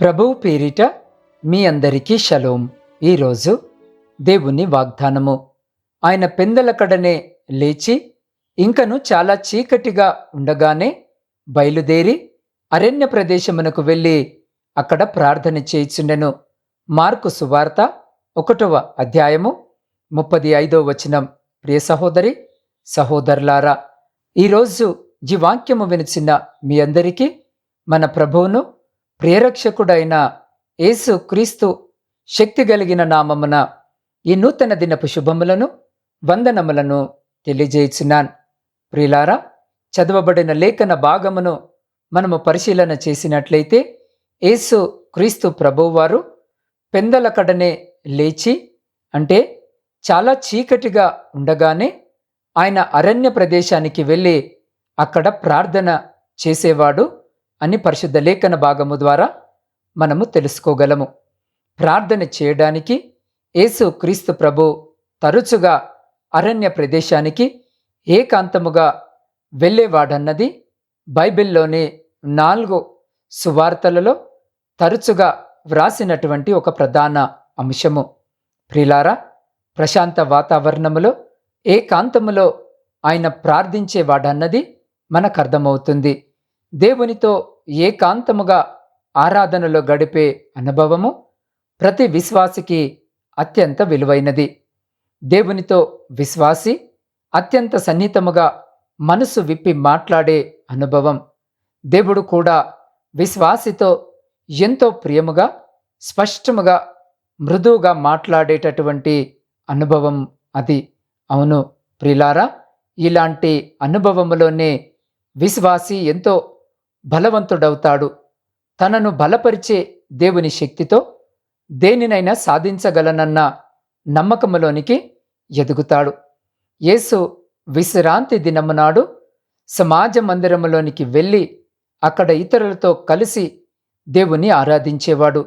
ప్రభువు పేరిట మీ అందరికీ షలోం. ఈరోజు దేవుని వాగ్దానము. ఆయన పెందలకడనే లేచి ఇంకను చాలా చీకటిగా ఉండగానే బయలుదేరి అరణ్య ప్రదేశమునకు వెళ్ళి అక్కడ ప్రార్థన చేయిచుండెను. మార్కు సువార్త ఒకటవ అధ్యాయము ముప్పది ఐదో వచనం. ప్రియ సహోదరి సహోదరులారా ఈరోజు ఈ వాక్యము వినిచిన మీ అందరికీ మన ప్రభువును ప్రియరక్షకుడైన యేసు క్రీస్తు శక్తి కలిగిన నామమున ఈ నూతన దినపు శుభములను వందనములను తెలియజేయుచున్నాను. ప్రిలారా చదవబడిన లేఖన భాగమును మనము పరిశీలన చేసినట్లయితే యేసు క్రీస్తు ప్రభువారు పెందలకడనే లేచి అంటే చాలా చీకటిగా ఉండగానే ఆయన అరణ్య ప్రదేశానికి వెళ్ళి అక్కడ ప్రార్థన చేసేవాడు. అని పరిశుద్ధ లేఖన భాగము ద్వారా మనము తెలుసుకోగలము. ప్రార్థన చేయడానికి యేసు క్రీస్తు ప్రభు తరచుగా అరణ్య ప్రదేశానికి ఏకాంతముగా వెళ్ళేవాడన్నది బైబిల్లోని నాలుగు సువార్తలలో తరచుగా వ్రాసినటువంటి ఒక ప్రధాన అంశము. ప్రిలారా ప్రశాంత వాతావరణములో ఏకాంతములో ఆయన ప్రార్థించేవాడన్నది మనకు అర్థమవుతుంది. దేవునితో ఏకాంతముగా ఆరాధనలో గడిపే అనుభవము ప్రతి విశ్వాసికి అత్యంత విలువైనది. దేవునితో విశ్వాసి అత్యంత సన్నిహితముగా మనసు విప్పి మాట్లాడే అనుభవం. దేవుడు కూడా విశ్వాసితో ఎంతో ప్రియముగా స్పష్టముగా మృదువుగా మాట్లాడేటటువంటి అనుభవం అది. అవును ప్రిలారా ఇలాంటి అనుభవములోనే విశ్వాసి ఎంతో బలవంతుడవుతాడు. తనను బలపరిచే దేవుని శక్తితో దేనినైనా సాధించగలనన్న నమ్మకములోనికి ఎదుగుతాడు. యేసు విశ్రాంతి దినమునాడు సమాజ మందిరములోనికి వెళ్ళి అక్కడ ఇతరులతో కలిసి దేవుని ఆరాధించేవాడు.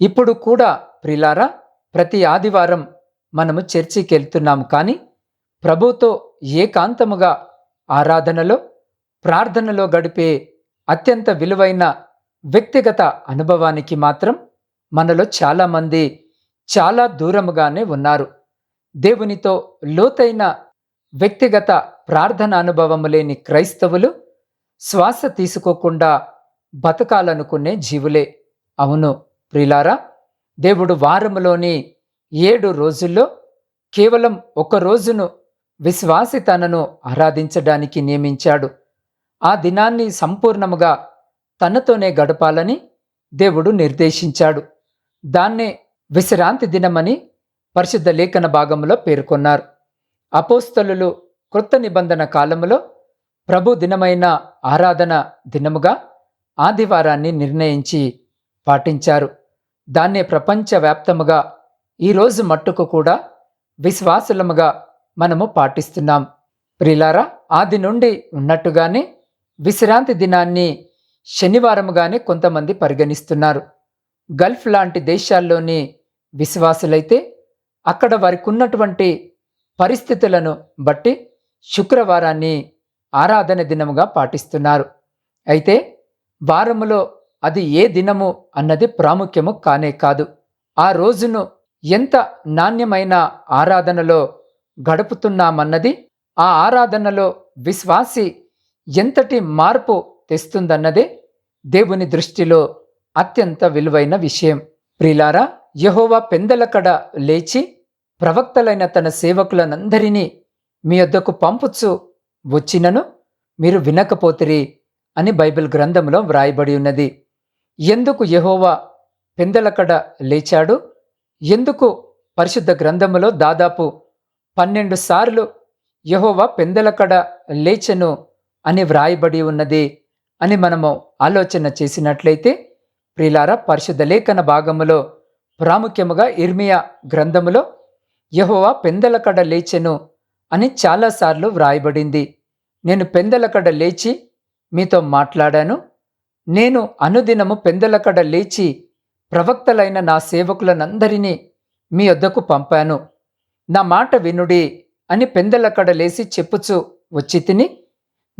ఇప్పుడు కూడా ప్రిలారా ప్రతి ఆదివారం మనము చర్చికి వెళ్తున్నాం కానీ ప్రభుతో ఏకాంతముగా ఆరాధనలో ప్రార్థనలో గడిపే అత్యంత విలువైన వ్యక్తిగత అనుభవానికి మాత్రం మనలో చాలామంది చాలా దూరముగానే ఉన్నారు. దేవునితో లోతైన వ్యక్తిగత ప్రార్థన అనుభవము లేని క్రైస్తవులు శ్వాస తీసుకోకుండా బతకాలనుకునే జీవులే. అవును ప్రిలారా దేవుడు వారములోని ఏడు రోజుల్లో కేవలం ఒక రోజును విశ్వాసి తనను ఆరాధించడానికి నియమించాడు. ఆ దినాన్ని సంపూర్ణముగా తనతోనే గడపాలని దేవుడు నిర్దేశించాడు. దాన్నే విశ్రాంతి దినమని పరిశుద్ధ లేఖన భాగంలో పేర్కొన్నారు. అపోస్తలులు కృత నిబంధన కాలములో ప్రభు దినమైన ఆరాధన దినముగా ఆదివారాన్ని నిర్ణయించి పాటించారు. దాన్నే ప్రపంచవ్యాప్తముగా ఈరోజు మట్టుకు కూడా విశ్వాసులముగా మనము పాటిస్తున్నాం. ప్రిలారా ఆది నుండి ఉన్నట్టుగానే విశ్రాంతి దినాన్ని శనివారముగానే కొంతమంది పరిగణిస్తున్నారు. గల్ఫ్ లాంటి దేశాల్లోని విశ్వాసులైతే అక్కడ వారికి ఉన్నటువంటి పరిస్థితులను బట్టి శుక్రవారాన్ని ఆరాధన దినముగా పాటిస్తున్నారు. అయితే వారములో అది ఏ దినము అన్నది ప్రాముఖ్యము కానే కాదు. ఆ రోజును ఎంత నాణ్యమైన ఆరాధనలో గడుపుతున్నామన్నది ఆ ఆరాధనలో విశ్వాసి ఎంతటి మార్పు తెస్తుందన్నదే దేవుని దృష్టిలో అత్యంత విలువైన విషయం. ప్రిలారా యహోవా పెందలకడ లేచి ప్రవక్తలైన తన సేవకులనందరినీ మీ వద్దకు పంపుచు వచ్చినను మీరు వినకపోతిరి అని బైబిల్ గ్రంథంలో వ్రాయబడి ఉన్నది. ఎందుకు యహోవా పెందలకడ లేచాడు? ఎందుకు పరిశుద్ధ గ్రంథములో దాదాపు పన్నెండు సార్లు యహోవా పెందలకడ లేచెను అని వ్రాయబడి ఉన్నది అని మనము ఆలోచన చేసినట్లయితే ప్రిలార పరిశుద్ధ లేఖన భాగములో ప్రాముఖ్యముగా ఇర్మియా గ్రంథములో యహోవా పెందలకడ లేచెను అని చాలాసార్లు వ్రాయబడింది. నేను పెందలకడ లేచి మీతో మాట్లాడాను. నేను అనుదినము పెందలకడ లేచి ప్రవక్తలైన నా సేవకులనందరినీ మీ వద్దకు పంపాను. నా మాట వినుడి అని పెందలకడ లేచి చెప్పుచు వచ్చి తిని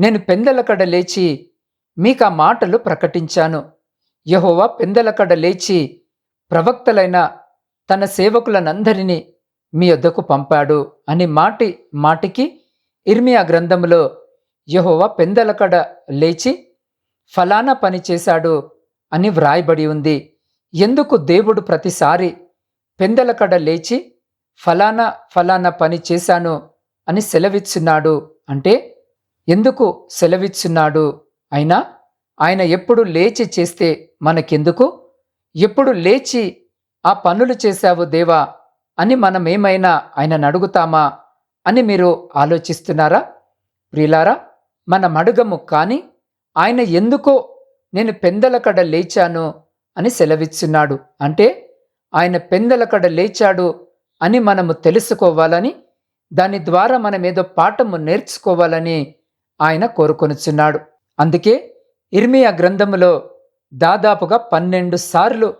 నేను పెందలకడ లేచి మీకు ఆ మాటలు ప్రకటించాను. యహోవా పెందలకడ లేచి ప్రవక్తలైన తన సేవకులనందరినీ మీ వద్దకు పంపాడు అని మాటి మాటికి ఇర్మియా గ్రంథంలో యహోవా పెందలకడ లేచి ఫలానా పని చేశాడు అని వ్రాయబడి ఉంది. ఎందుకు దేవుడు ప్రతిసారి పెందలకడ లేచి ఫలానా ఫలానా పని చేశాను అని సెలవిచ్చున్నాడు అంటే ఎందుకు సెలవిచ్చున్నాడు? అయినా ఆయన ఎప్పుడు లేచి చేస్తే మనకెందుకు? ఎప్పుడు లేచి ఆ పనులు చేశావు దేవా అని మనమేమైనా ఆయనను అడుగుతామా అని మీరు ఆలోచిస్తున్నారా? ప్రియులారా మనం అడుగము కానీ ఆయన ఎందుకో నేను పెందలకడ లేచాను అని సెలవిచ్చున్నాడు. అంటే ఆయన పెందలకడ లేచాడు అని మనము తెలుసుకోవాలని దాని ద్వారా మనమేదో పాఠము నేర్చుకోవాలని ఆయన కోరుకొనుచున్నాడు. అందుకే ఇర్మియా గ్రంథములో దాదాపుగా పన్నెండు సార్లు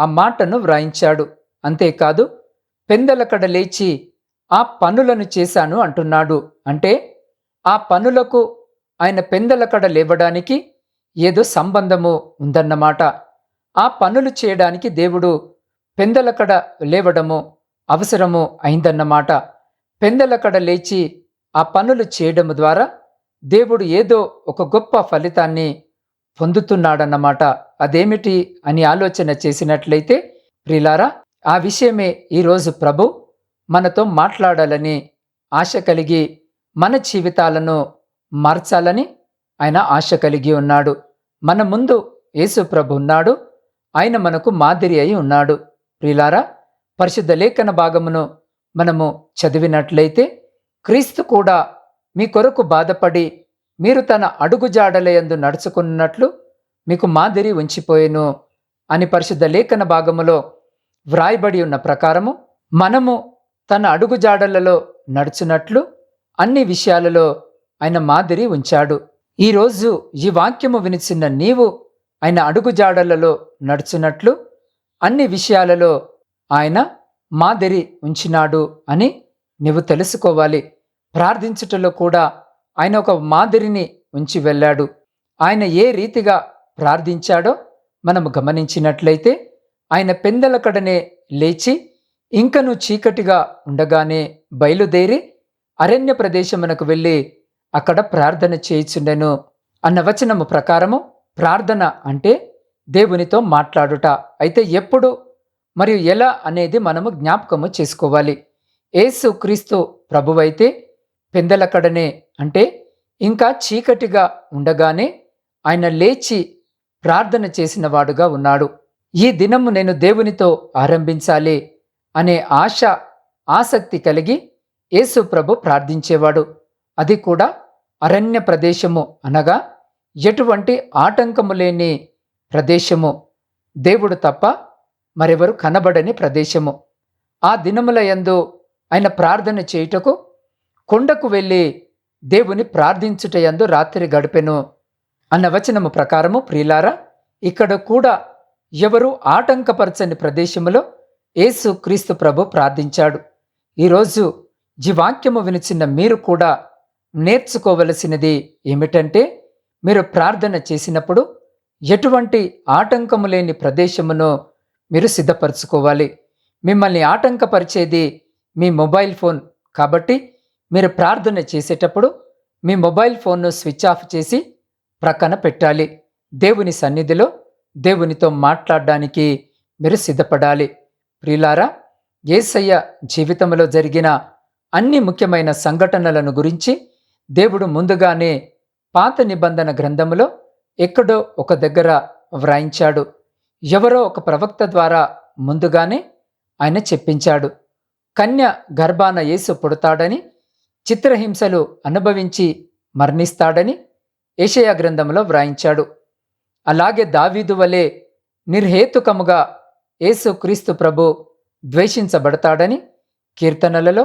ఆ మాటను వ్రాయించాడు. అంతేకాదు పెందలకడ లేచి ఆ పనులను చేశాను అంటున్నాడు. అంటే ఆ పనులకు ఆయన పెందలకడ లేవడానికి ఏదో సంబంధము ఉందన్నమాట. ఆ పనులు చేయడానికి దేవుడు పెందలకడ లేవడము అవసరము అయిందన్నమాట. పెందలకడ లేచి ఆ పనులు చేయడం ద్వారా దేవుడు ఏదో ఒక గొప్ప ఫలితాన్ని పొందుతున్నాడన్నమాట. అదేమిటి అని ఆలోచన చేసినట్లయితే ప్రిలారా ఆ విషయమే ఈరోజు ప్రభు మనతో మాట్లాడాలని ఆశ కలిగి మన జీవితాలను మార్చాలని ఆయన ఆశ కలిగి ఉన్నాడు. మన ముందు యేసు ప్రభు ఉన్నాడు. ఆయన మనకు మాదిరి అయి ఉన్నాడు. ప్రిలారా పరిశుద్ధ లేఖన భాగమును మనము చదివినట్లయితే క్రీస్తు కూడా మీ కొరకు బాధపడి మీరు తన అడుగుజాడలయందు నడుచుకున్నట్లు మీకు మాదిరి ఉంచిపోయెను అని పరిశుద్ధ లేఖన భాగములో వ్రాయబడి ఉన్న ప్రకారము మనము తన అడుగుజాడలలో నడుచున్నట్లు అన్ని విషయాలలో ఆయన మాదిరి ఉంచాడు. ఈరోజు ఈ వాక్యము వినిచిన నీవు ఆయన అడుగుజాడలలో నడుచున్నట్లు అన్ని విషయాలలో ఆయన మాదిరి ఉంచినాడు అని నీవు తెలుసుకోవాలి. ప్రార్థించుటలో కూడా ఆయన ఒక మాదిరిని ఉంచి వెళ్ళాడు. ఆయన ఏ రీతిగా ప్రార్థించాడో మనం గమనించినట్లయితే ఆయన పెందలకడనే లేచి ఇంకను చీకటిగా ఉండగానే బయలుదేరి అరణ్య ప్రదేశమునకు వెళ్ళి అక్కడ ప్రార్థన చేయుచుండెను అన్న వచనము ప్రకారము ప్రార్థన అంటే దేవునితో మాట్లాడుట. అయితే ఎప్పుడు మరియు ఎలా అనేది మనము జ్ఞాపకము చేసుకోవాలి. ఏసు క్రీస్తు ప్రభువైతే పెందలకడనే అంటే ఇంకా చీకటిగా ఉండగానే ఆయన లేచి ప్రార్థన చేసిన వాడుగా ఉన్నాడు. ఈ దినము నేను దేవునితో ఆరంభించాలి అనే ఆశ ఆసక్తి కలిగి యేసు ప్రభు ప్రార్థించేవాడు. అది కూడా అరణ్య ప్రదేశము అనగా ఎటువంటి ఆటంకము లేని ప్రదేశము. దేవుడు తప్ప మరెవరు కనబడని ప్రదేశము. ఆ దినముల యందు ఆయన ప్రార్థన చేయుటకు కొండకు వెళ్ళి దేవుని ప్రార్థించుటయందు రాత్రి గడిపెను అన్న వచనము ప్రకారము ప్రియులారా ఇక్కడ కూడా ఎవరు ఆటంకపరచని ప్రదేశములో యేసు క్రీస్తు ప్రభు ప్రార్థించాడు. ఈరోజు జీవాక్యము వినిచిన మీరు కూడా నేర్చుకోవలసినది ఏమిటంటే మీరు ప్రార్థన చేసినప్పుడు ఎటువంటి ఆటంకము లేని ప్రదేశమును మీరు సిద్ధపరచుకోవాలి. మిమ్మల్ని ఆటంకపరిచేది మీ మొబైల్ ఫోన్ కాబట్టి మీరు ప్రార్థన చేసేటప్పుడు మీ మొబైల్ ఫోన్ను స్విచ్ ఆఫ్ చేసి ప్రక్కన పెట్టాలి. దేవుని సన్నిధిలో దేవునితో మాట్లాడడానికి మీరు సిద్ధపడాలి. ప్రియులారా ఏసయ్య జీవితంలో జరిగిన అన్ని ముఖ్యమైన సంఘటనలను గురించి దేవుడు ముందుగానే పాత నిబంధన గ్రంథములో ఎక్కడో ఒక దగ్గర వ్రాయించాడు. ఎవరో ఒక ప్రవక్త ద్వారా ముందుగానే ఆయన చెప్పించాడు. కన్య గర్భాన యేసు పుడతాడని చిత్రహింసలు అనుభవించి మరణిస్తాడని ఏషయా గ్రంథంలో వ్రాయించాడు. అలాగే దావీదు వలె నిర్హేతుకముగా యేసుక్రీస్తు ప్రభు ద్వేషించబడతాడని కీర్తనలలో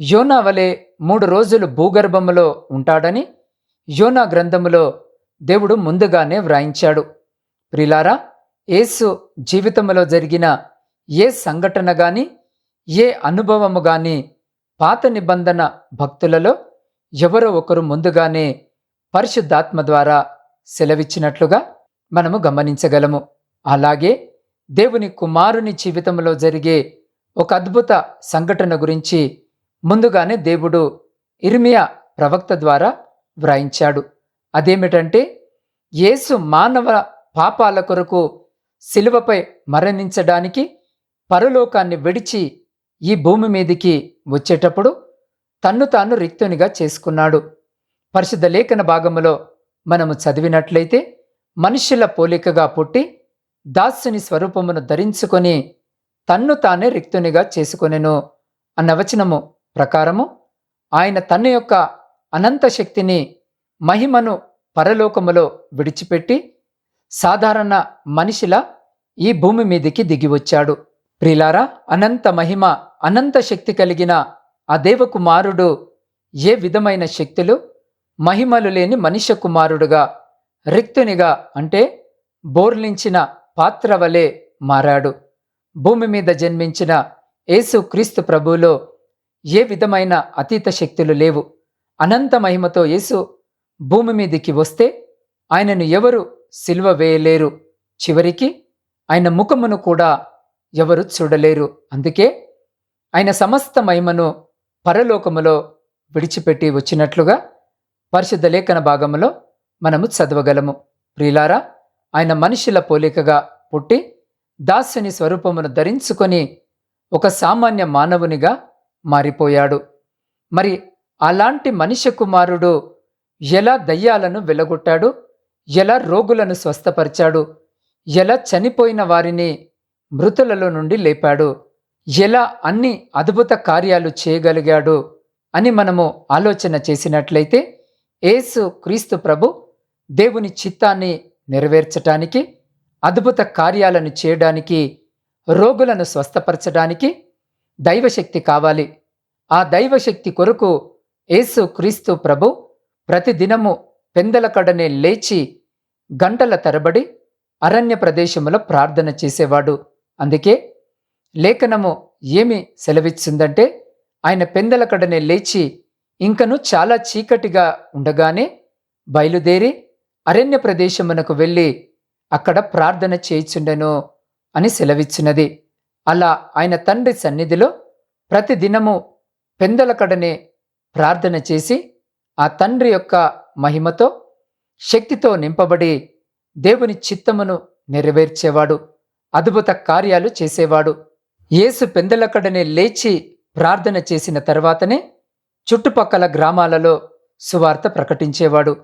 యోనా వలె మూడు రోజులు భూగర్భములో ఉంటాడని యోనా గ్రంథములో దేవుడు ముందుగానే వ్రాయించాడు. ప్రిలారా యేసు జీవితంలో జరిగిన ఏ సంఘటన గాని ఏ అనుభవము గాని పాత నిబంధన భక్తులలో ఎవరో ఒకరు ముందుగానే పరిశుద్ధాత్మ ద్వారా సెలవిచ్చినట్లుగా మనము గమనించగలము. అలాగే దేవుని కుమారుని జీవితంలో జరిగే ఒక అద్భుత సంఘటన గురించి ముందుగానే దేవుడు ఇర్మియా ప్రవక్త ద్వారా వ్రాయించాడు. అదేమిటంటే యేసు మానవ పాపాల కొరకు శిలువపై మరణించడానికి పరలోకాన్ని విడిచి ఈ భూమి మీదికి వచ్చేటప్పుడు తన్ను తాను రిక్తునిగా చేసుకున్నాడు. పరిశుద్ధ లేఖన భాగములో మనము చదివినట్లయితే మనుష్యుల పోలికగా పుట్టి దాసుని స్వరూపమును ధరించుకొని తన్ను తానే రిక్తునిగా చేసుకొనెను అన్న వచనము ప్రకారము ఆయన తన యొక్క అనంత శక్తిని మహిమను పరలోకములో విడిచిపెట్టి సాధారణ మనిషిలా ఈ భూమి మీదికి దిగివచ్చాడు. ప్రిలారా అనంత మహిమ అనంత శక్తి కలిగిన ఆ దేవకుమారుడు ఏ విధమైన శక్తులు? మహిమలు లేని మనిష కుమారుడుగా రిక్తునిగా అంటే బోర్లించిన పాత్ర వలె మారాడు. భూమి మీద జన్మించిన యేసు క్రీస్తు ప్రభువులో ఏ విధమైన అతీత శక్తులు లేవు. అనంత మహిమతో యేసు భూమి మీదికి వస్తే ఆయనను ఎవరు సిల్వ వేయలేరు? చివరికి ఆయన ముఖమును కూడా ఎవరు చూడలేరు. అందుకే ఆయన సమస్త మహిమను పరలోకములో విడిచిపెట్టి వచ్చినట్లుగా పరిశుద్ధ లేఖన భాగములో మనము చదవగలము. ప్రియులారా ఆయన మనుషుల పోలికగా పుట్టి దాస్యుని స్వరూపమును ధరించుకొని ఒక సామాన్య మానవునిగా మారిపోయాడు. మరి అలాంటి మనిషి కుమారుడు ఎలా దయ్యాలను వెలగొట్టాడు? ఎలా రోగులను స్వస్థపరిచాడు? ఎలా చనిపోయిన వారిని మృతులలో నుండి లేపాడు. ఎలా అన్ని అద్భుత కార్యాలు చేయగలిగాడు అని మనము ఆలోచన చేసినట్లయితే యేసు క్రీస్తు ప్రభు దేవుని చిత్తాన్ని నెరవేర్చటానికి అద్భుత కార్యాలను చేయడానికి రోగులను స్వస్థపరచడానికి దైవశక్తి కావాలి. ఆ దైవశక్తి కొరకు యేసు క్రీస్తు ప్రభు ప్రతిదినము పెందలకడనే లేచి గంటల తరబడి అరణ్య ప్రదేశములో ప్రార్థన చేసేవాడు. అందుకే లేఖనము ఏమి సెలవిచ్చిందంటే ఆయన పెందలకడనే లేచి ఇంకను చాలా చీకటిగా ఉండగానే బయలుదేరి అరణ్య ప్రదేశమునకు వెళ్ళి అక్కడ ప్రార్థన చేయిచుండెను అని సెలవిచ్చినది. అలా ఆయన తండ్రి సన్నిధిలో ప్రతిదినము పెందలకడనే ప్రార్థన చేసి ఆ తండ్రి యొక్క మహిమతో శక్తితో నింపబడి దేవుని చిత్తమును నెరవేర్చేవాడు. అద్భుత కార్యాలు చేసేవాడు. యేసు పెందలక్కడనే లేచి ప్రార్థన చేసిన తర్వాతనే చుట్టుపక్కల గ్రామాలలో సువార్త ప్రకటించేవాడు.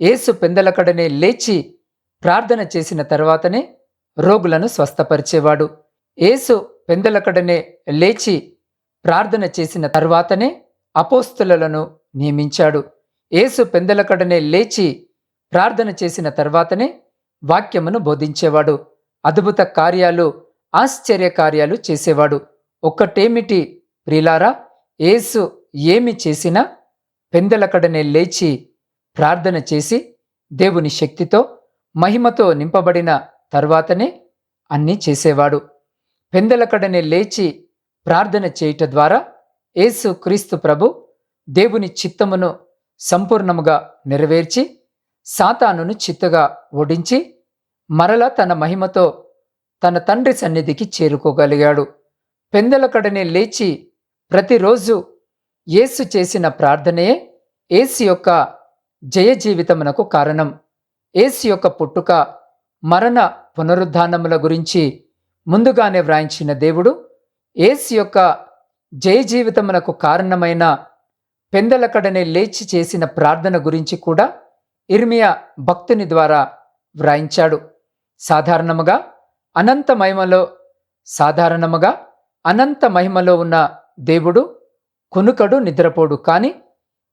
యేసు పెందలకడనే లేచి ప్రార్థన చేసిన తర్వాతనే రోగులను స్వస్థపరిచేవాడు. యేసు పెందలకడనే లేచి ప్రార్థన చేసిన తర్వాతనే అపోస్తులను నియమించాడు. యేసు పెందలకడనే లేచి ప్రార్థన చేసిన తర్వాతనే వాక్యమును బోధించేవాడు. అద్భుత కార్యాలు ఆశ్చర్య కార్యాలు చేసేవాడు. ఒక్కటేమిటి ప్రిలారా? యేసు ఏమి చేసినా పెందలకడనే లేచి ప్రార్థన చేసి దేవుని శక్తితో మహిమతో నింపబడిన తర్వాతనే అన్నీ చేసేవాడు. పెందలకడనే లేచి ప్రార్థన చేయుట ద్వారా యేసు క్రీస్తు ప్రభు దేవుని చిత్తమును సంపూర్ణముగా నెరవేర్చి సాతానును చిత్తగా ఓడించి మరల తన మహిమతో తన తండ్రి సన్నిధికి చేరుకోగలిగాడు. పెందలకడనే లేచి ప్రతిరోజు యేసు చేసిన ప్రార్థనయే ఏసు యొక్క జయ జీవితమునకు కారణం. ఏసు యొక్క పుట్టుక మరణ పునరుద్ధానముల గురించి ముందుగానే వ్రాయించిన దేవుడు ఏసు యొక్క జయ జీవితమునకు కారణమైన పెందలకడనే లేచి చేసిన ప్రార్థన గురించి కూడా ఇర్మియా భక్తుని ద్వారా వ్రాయించాడు. సాధారణముగా అనంత మహిమలో సాధారణముగా అనంత మహిమలో ఉన్న దేవుడు కొనుకడు నిద్రపోడు. కానీ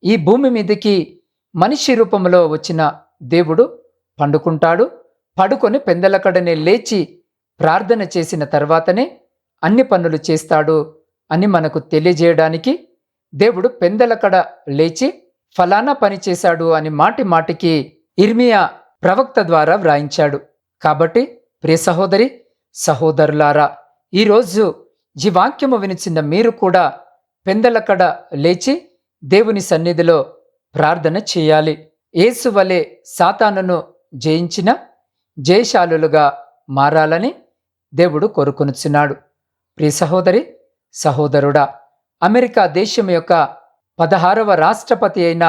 ఈ భూమి మీదకి మనిషి రూపంలో వచ్చిన దేవుడు పండుకుంటాడు. పడుకొని పెందలకడనే లేచి ప్రార్థన చేసిన తర్వాతనే అన్ని పనులు చేస్తాడు అని మనకు తెలియజేయడానికి దేవుడు పెందలకడ లేచి ఫలానా పని చేశాడు అని మాటి మాటికి ఇర్మియా ప్రవక్త ద్వారా వ్రాయించాడు. కాబట్టి ప్రియ సహోదరి సహోదరులారా ఈరోజు ఈ వాక్యము వినిచిన మీరు కూడా పెందలకడ లేచి దేవుని సన్నిధిలో ప్రార్థన చేయాలి. ఏసు వలె సాతానును జయించిన జయశాలులుగా మారాలని దేవుడు కోరుకొనుచున్నాడు. ప్రియ సహోదరి సహోదరుడా అమెరికా దేశం యొక్క పదహారవ రాష్ట్రపతి అయిన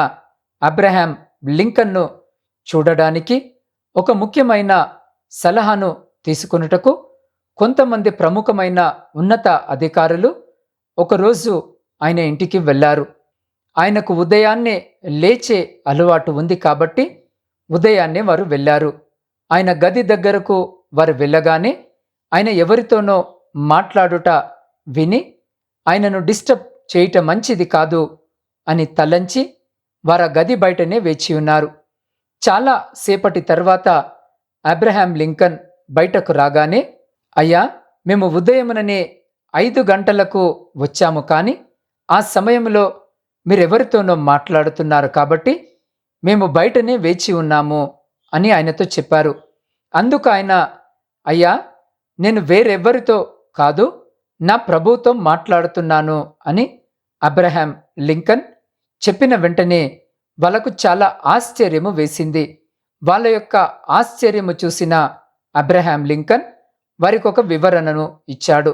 అబ్రహాం లింకన్ను చూడడానికి ఒక ముఖ్యమైన సలహాను తీసుకొనుటకు కొంతమంది ప్రముఖమైన ఉన్నత అధికారులు ఒకరోజు ఆయన ఇంటికి వెళ్ళారు. ఆయనకు ఉదయాన్నే లేచే అలవాటు ఉంది కాబట్టి ఉదయాన్నే వారు వెళ్ళారు. ఆయన గది దగ్గరకు వారు వెళ్ళగానే ఆయన ఎవరితోనో మాట్లాడుట విని ఆయనను డిస్టర్బ్ చేయటం మంచిది కాదు అని తలంచి వారు గది బయటనే వేచి ఉన్నారు. చాలా సేపటి తర్వాత అబ్రహాం లింకన్ బయటకు రాగానే అయ్యా మేము ఉదయముననే ఐదు గంటలకు వచ్చాము కానీ ఆ సమయంలో మీరెవరితోనో మాట్లాడుతున్నారు కాబట్టి మేము బయటనే వేచి ఉన్నాము అని ఆయనతో చెప్పారు. అందుకు ఆయన అయ్యా నేను వేరెవ్వరితో కాదు నా ప్రభుతో మాట్లాడుతున్నాను అని అబ్రహాం లింకన్ చెప్పిన వెంటనే వాళ్ళకు చాలా ఆశ్చర్యము వేసింది. వాళ్ళ యొక్క ఆశ్చర్యము చూసిన అబ్రహాం లింకన్ వారికి ఒక వివరణను ఇచ్చాడు.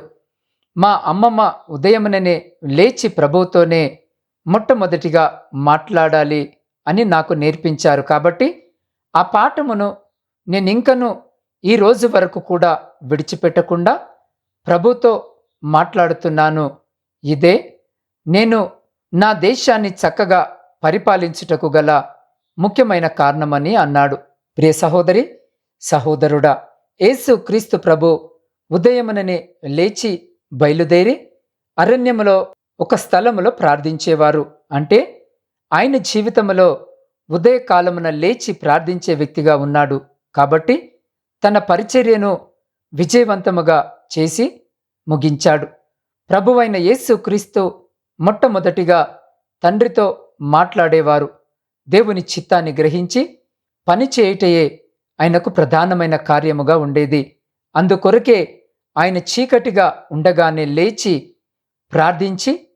మా అమ్మమ్మ ఉదయముననే లేచి ప్రభుతోనే మొట్టమొదటిగా మాట్లాడాలి అని నాకు నేర్పించారు కాబట్టి ఆ పాఠమును నేను ఇంకను ఈ రోజు వరకు కూడా విడిచిపెట్టకుండా ప్రభుతో మాట్లాడుతున్నాను. ఇదే నేను నా దేశాన్ని చక్కగా పరిపాలించుటకు గల ముఖ్యమైన కారణమని అన్నాడు. ప్రియ సహోదరి సహోదరుడా యేసు క్రీస్తు ప్రభు ఉదయముననే లేచి బయలుదేరి అరణ్యములో ఒక స్థలములో ప్రార్థించేవారు. అంటే ఆయన జీవితంలో ఉదయకాలమున లేచి ప్రార్థించే వ్యక్తిగా ఉన్నాడు. కాబట్టి తన పరిచర్యను విజయవంతముగా చేసి ముగించాడు. ప్రభువైన యేసు క్రీస్తు మొట్టమొదటిగా తండ్రితో మాట్లాడేవారు. దేవుని చిత్తాన్ని గ్రహించి పని చేయుటయే ఆయనకు ప్రధానమైన కార్యముగా ఉండేది. అందుకొరకే ఆయన చీకటిగా ఉండగానే లేచి ప్రార్థించి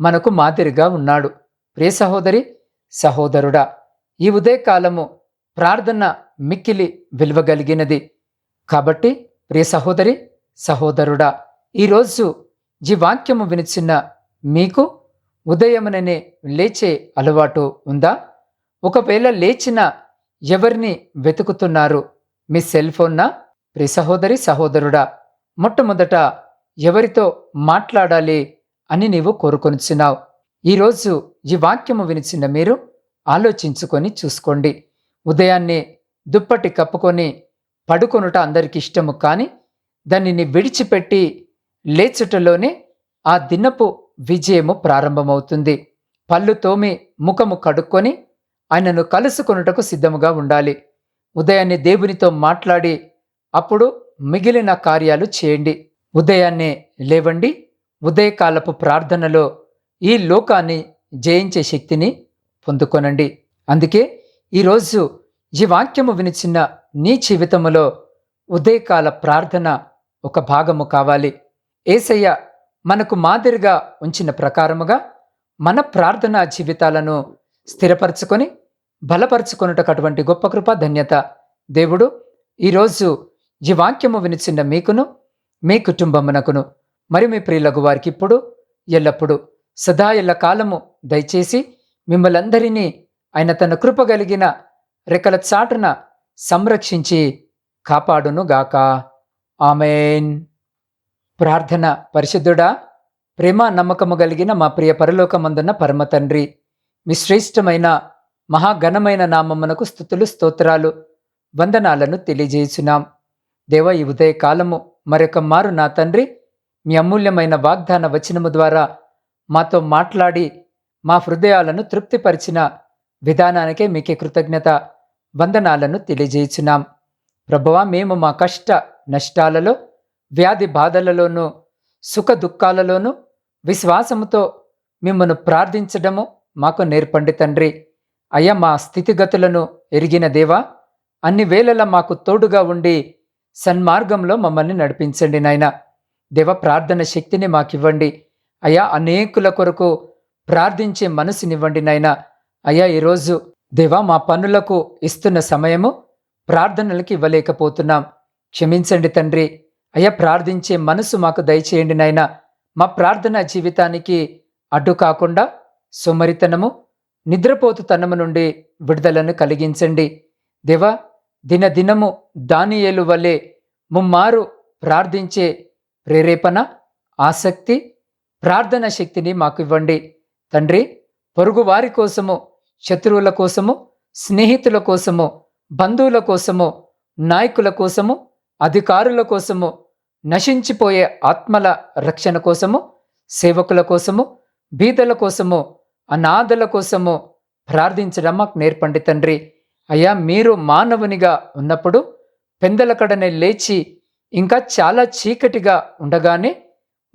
మనకు మాదిరిగా ఉన్నాడు. ప్రియ సహోదరి సహోదరుడా ఈ ఉదయకాలము ప్రార్థన మిక్కిలి విలువగలిగినది. కాబట్టి ప్రియ సహోదరి సహోదరుడా ఈరోజు ఈ వాక్యము వినిచిన మీకు ఉదయముననే లేచే అలవాటు ఉందా? ఒకవేళ లేచిన ఎవరిని వెతుకుతున్నారు? మీ సెల్ ఫోన్నా? ప్రి సహోదరి సహోదరుడా మొట్టమొదట ఎవరితో మాట్లాడాలి అని నీవు కోరుకొనిచున్నావు? ఈరోజు ఈ వాక్యము వినిచిన మీరు ఆలోచించుకొని చూసుకోండి. ఉదయాన్నే దుప్పటి కప్పుకొని పడుకొనుట అందరికి ఇష్టము కానీ దానిని విడిచిపెట్టి లేచుటలోనే ఆ దినపు విజయము ప్రారంభమవుతుంది. పళ్ళు తోమి ముఖము కడుక్కొని ఆయనను కలుసుకొనుటకు సిద్ధముగా ఉండాలి. ఉదయాన్నే దేవునితో మాట్లాడి అప్పుడు మిగిలిన కార్యాలు చేయండి. ఉదయాన్నే లేవండి. ఉదయకాలపు ప్రార్థనలో ఈ లోకాన్ని జయించే శక్తిని పొందుకొనండి. అందుకే ఈరోజు ఈ వాక్యము వినిచిన నీ జీవితములో ఉదయకాల ప్రార్థన ఒక భాగము కావాలి. ఏసయ్య మనకు మాదిరిగా ఉంచిన ప్రకారముగా మన ప్రార్థనా జీవితాలను స్థిరపరచుకొని బలపరుచుకొనుటకు అటువంటి గొప్ప కృప ధన్యత. దేవుడు ఈరోజు ఈ వాక్యము వినిచిన్న మీకును మీ కుటుంబమునకును మరి మీ ప్రియులకు వారికి ఇప్పుడు ఎల్లప్పుడూ సదా ఎల్ల కాలము దయచేసి మిమ్మలందరినీ ఆయన తన కృప కలిగిన రెక్కల చాటున సంరక్షించి కాపాడును గాక ఆమెన్. ప్రార్థన పరిశుద్ధుడా ప్రేమ నమ్మకము కలిగిన మా ప్రియ పరలోకమందున్న పరమ తండ్రి మీ శ్రేష్టమైన మహాఘనమైన నామమునకు స్థుతులు స్తోత్రాలు వందనాలను తెలియజేయుచున్నాం. దేవ ఈ ఉదయకాలము మరొక మారు నా తండ్రి మీ అమూల్యమైన వాగ్దాన వచనము ద్వారా మాతో మాట్లాడి మా హృదయాలను తృప్తిపరిచిన విధానానికే మీకే కృతజ్ఞత వందనాలను తెలియజేయుచున్నాం. ప్రభువా మేము మా కష్ట నష్టాలలో వ్యాధి బాధలలోనూ సుఖ దుఃఖాలలోనూ విశ్వాసముతో మిమ్మను ప్రార్థించడము మాకు నేర్పండి తండ్రి. అయ్యా మా స్థితిగతులను ఎరిగిన దేవా అన్ని వేళలా మాకు తోడుగా ఉండి సన్మార్గంలో మమ్మల్ని నడిపించండి నాయన. దేవ ప్రార్థన శక్తిని మాకివ్వండి. అయ్యా అనేకుల కొరకు ప్రార్థించే మనసునివ్వండి నాయన. అయ్యా ఈరోజు దేవా మా పనులకు ఇస్తున్న సమయము ప్రార్థనలకి ఇవ్వలేకపోతున్నాం. క్షమించండి తండ్రి. అయ్యా ప్రార్థించే మనసు మాకు దయచేయండి నాయన. మా ప్రార్థనా జీవితానికి అడ్డు కాకుండా సోమరితనము నిద్రపోతుతనము నుండి విడుదలను కలిగించండి. దేవా దినదినము దానియేలు వలె ముమ్మారు ప్రార్థించే ప్రేరేపణ ఆసక్తి ప్రార్థన శక్తిని మాకు ఇవ్వండి తండ్రి పొరుగు వారి కోసము శత్రువుల కోసము స్నేహితుల కోసము బంధువుల కోసము నాయకుల కోసము అధికారుల కోసము నశించిపోయే ఆత్మల రక్షణ కోసము సేవకుల కోసము బీదల కోసము అనాథల కోసము ప్రార్థించడం మాకు నేర్పండి తండ్రి. అయ్యా మీరు మానవునిగా ఉన్నప్పుడు పెందలకడనే లేచి ఇంకా చాలా చీకటిగా ఉండగానే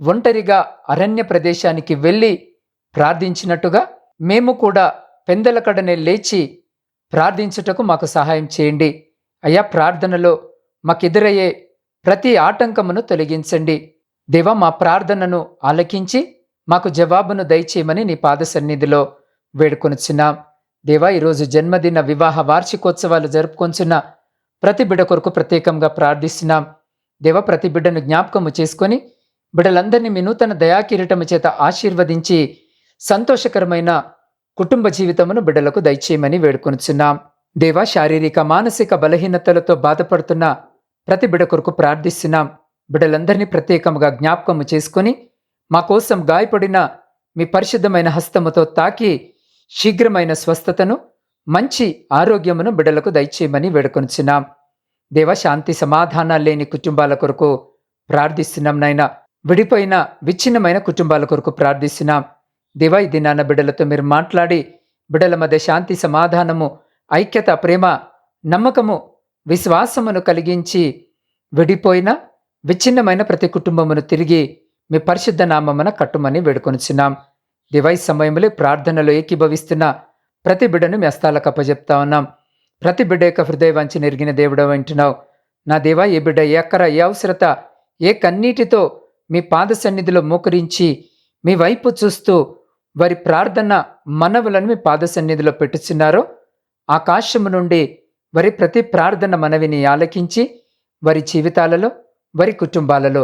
ఒంటరిగా అరణ్య ప్రదేశానికి వెళ్ళి ప్రార్థించినట్టుగా మేము కూడా పెందలకడనే లేచి ప్రార్థించుటకు మాకు సహాయం చేయండి. అయ్యా ప్రార్థనలో మాకెదురయ్యే ప్రతి ఆటంకమును తొలగించండి. దేవ మా ప్రార్థనను ఆలకించి మాకు జవాబును దయచేయమని నీ పాద సన్నిధిలో వేడుకొనుచున్నాం. దేవా ఈరోజు జన్మదిన వివాహ వార్షికోత్సవాలు జరుపుకొంచున్న ప్రతి బిడ్డ కొరకు ప్రత్యేకంగా ప్రార్థిస్తున్నాం. దేవ ప్రతి బిడ్డను జ్ఞాపకము చేసుకొని బిడ్డలందరినీ మీ నూతన దయాకిరీటము చేత ఆశీర్వదించి సంతోషకరమైన కుటుంబ జీవితమును బిడ్డలకు దయచేయమని వేడుకొనుచున్నాం. దేవా శారీరక మానసిక బలహీనతలతో బాధపడుతున్న ప్రతి బిడ కొరకు ప్రార్థిస్తున్నాం. బిడ్డలందరినీ ప్రత్యేకముగా జ్ఞాపకము చేసుకొని మా కోసం గాయపడిన మీ పరిశుద్ధమైన హస్తముతో తాకి శీఘ్రమైన స్వస్థతను మంచి ఆరోగ్యమును బిడలకు దయచేయమని వేడుకొనిచున్నాం. దేవ శాంతి సమాధానాలు లేని కుటుంబాల కొరకు ప్రార్థిస్తున్నాం నాయన. విడిపోయిన విచ్ఛిన్నమైన కుటుంబాల కొరకు ప్రార్థిస్తున్నాం. దేవ ఈ దినాన బిడ్డలతో మీరు మాట్లాడి బిడ్డల మధ్య శాంతి సమాధానము ఐక్యత ప్రేమ నమ్మకము విశ్వాసమును కలిగించి విడిపోయిన విచ్ఛిన్నమైన ప్రతి కుటుంబమును తిరిగి మీ పరిశుద్ధ నామమున కట్టుమని వేడుకొనిచున్నాం. దివై సమయంలో ప్రార్థనలో ఏకీభవిస్తున్న ప్రతి బిడ్డను మీ అస్తాలకు అప్పజెప్తా ఉన్నాం. ప్రతి బిడ్డ యొక్క హృదయ వంచి నెరిగిన దేవుడు వింటున్నావు నా దేవా ఏ బిడ్డ ఏ అక్కర ఏ అవసరత ఏ కన్నీటితో మీ పాద సన్నిధిలో మోకరించి మీ వైపు చూస్తూ వారి ప్రార్థన మనవులను మీ పాద సన్నిధిలో పెట్టుచున్నారో ఆకాశము నుండి వారి ప్రతి ప్రార్థన మనవిని ఆలకించి వారి జీవితాలలో వారి కుటుంబాలలో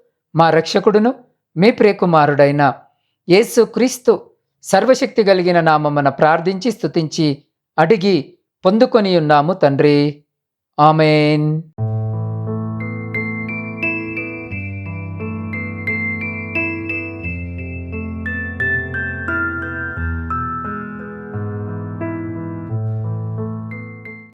మా రక్షకుడును మీ ప్రియకుమారుడైన యేసు క్రీస్తు సర్వశక్తి కలిగిన నామమున ప్రార్థించి స్తుతించి అడిగి పొందుకొని ఉన్నాము తండ్రి. ఆమెన్.